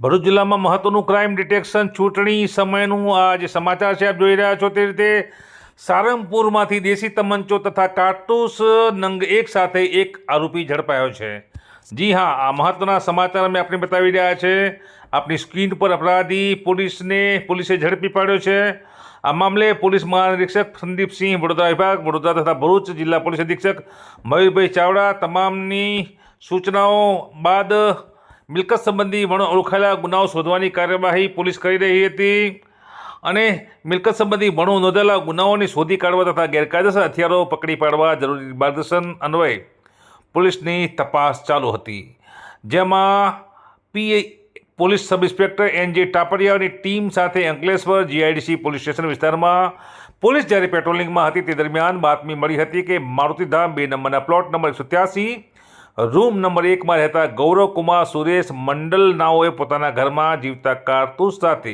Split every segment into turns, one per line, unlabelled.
ભરૂચ જિલ્લામાં મહત્વનું crime detection ચૂંટણી સમયનું આ જે સમાચાર છે. આપ જોઈ રહ્યા છો તે રીતે સારંગપુરમાંથી દેશી તમંચો તથા કારતૂસ નંગ એક સાથે એક આરોપી ઝડપાયો છે. જી હા, આ મહત્વના સમાચાર અમે આપને બતાવી રહ્યા છે. આપની સ્ક્રીન પર અપરાધી પોલીસને પોલીસે ઝડપી પાડ્યો છે. આ મામલે પોલીસ મહાનિરીક્ષક સંદીપસિંહ વડોદરા વિભાગ, વડોદરા તથા ભરૂચ જિલ્લા પોલીસ અધિક્ષક મયુરભાઈ ચાવડા તમામની સૂચનાઓ બાદ મિલકત સંબંધી ઓળખાયેલા ગુનાઓ શોધવાની કાર્યવાહી પોલીસ કરી રહી હતી અને મિલકત સંબંધી વણો નોંધાયેલા ગુનાઓને શોધી કાઢવા તથા ગેરકાયદેસર હથિયારો પકડી પાડવા જરૂરી માર્ગદર્શન અન્વયે પોલીસની તપાસ ચાલુ હતી. જેમાં P police sub inspector N J ટાપરિયાની team સાથે અંકલેશ્વર જીઆઈડીસી પોલીસ સ્ટેશન વિસ્તારમાં પોલીસ જ્યારે પેટ્રોલિંગમાં હતી તે દરમિયાન બાતમી મળી હતી કે મારુતિધામ બે નંબરના પ્લોટ નંબર એકસો ત્યાસી રૂમ નંબર એકમાં રહેતા ગૌરવકુમાર સુરેશ મંડલનાઓએ પોતાના ઘરમાં જીવતા કારતૂસ સાથે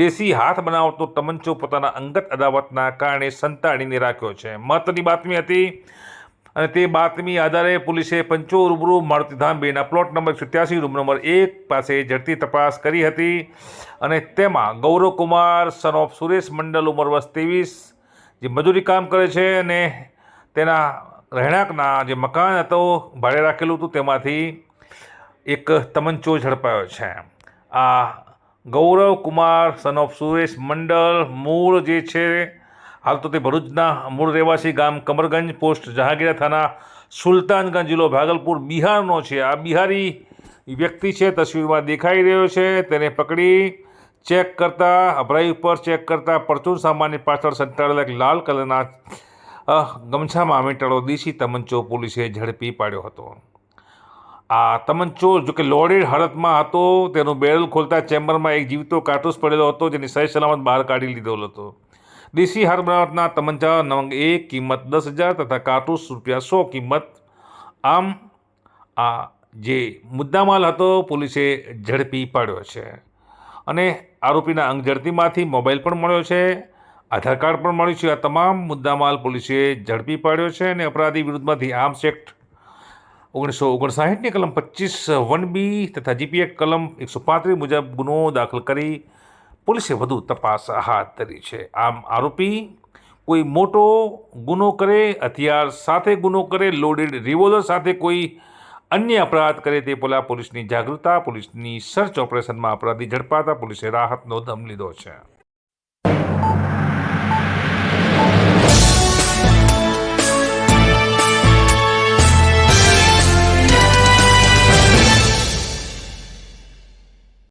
દેશી હાથ બનાવતો તમંચો પોતાના અંગત અદાવતના કારણે સંતાડીને રાખ્યો છે. મહત્વની બાતમી હતી અને તે બાતમી આધારે પોલીસે પંચો રૂબરૂ મારુતિધામ બેના પ્લોટ નંબર સિત્યાસી, રૂમ નંબર એક પાસે ઝડપી તપાસ કરી હતી અને તેમાં ગૌરવકુમાર સન ઓફ સુરેશ મંડલ ઉંમર વર્ષ ત્રેવીસ, જે મજૂરી કામ કરે છે અને તેના રહેણાંકના જે મકાન હતો, ભાડે રાખેલું હતું, તેમાંથી એક તમંચો ઝડપાયો છે. આ ગૌરવ કુમાર સન ઓફ સુરેશ મંડળ મૂળ જે છે, હાલ તો તે ભરૂચના મૂળ રહેવાસી ગામ કમરગંજ પોસ્ટ જહાંગીરા થાના સુલતાનગંજ જિલ્લો ભાગલપુર, બિહારનો છે. આ બિહારી વ્યક્તિ છે, તસવીરમાં દેખાઈ રહ્યો છે. તેને પકડી ચેક કરતા, અભરાઈ ઉપર ચેક કરતા પરચુર સામાનની પાછળ સંતાડેલા એક લાલ કલરના ગમછામાં મીંટાળો દેશી તમંચો પોલીસે ઝડપી પાડ્યો હતો. આ તમંચો જો કે લોડેડ હાલતમાં હતો, તેનું બેરલ ખોલતા ચેમ્બરમાં એક જીવતો કાટૂસ પડેલો હતો, જેની સહી સલામત બહાર કાઢી લીધો હતો. દેશી હાર બનાવટના તમંચા નંગ એક કિંમત દસ હજાર તથા કાટૂસ રૂપિયા સો કિંમત. આમ, આ જે મુદ્દામાલ હતો, પોલીસે ઝડપી પાડ્યો છે. અને આરોપીના અંગ ઝડપીમાંથી મોબાઈલ પણ મળ્યો છે. આધાર કાર્ડ પણ મળ્યું છે. આ તમામ મુદ્દામાલ પોલીસે ઝડપી પાડ્યો છે અને અપરાધી વિરુદ્ધમાંથી આર્મ્સ એક્ટ ઓગણીસો ઓગણસાઠની કલમ પચીસ, વન બી તથા જીપીએ કલમ એકસો પાંત્રીસ મુજબ ગુનો દાખલ કરી પોલીસે વધુ તપાસ હાથ ધરી છે. આમ આરોપી કોઈ મોટો ગુનો કરે, હથિયાર સાથે ગુનો કરે લોડેડ રિવોલ્વર સાથે કોઈ અન્ય અપરાધ કરે તે પહેલાં પોલીસની જાગૃતતા, પોલીસની સર્ચ ઓપરેશનમાં અપરાધી ઝડપાતા પોલીસે રાહતનો દમ લીધો છે.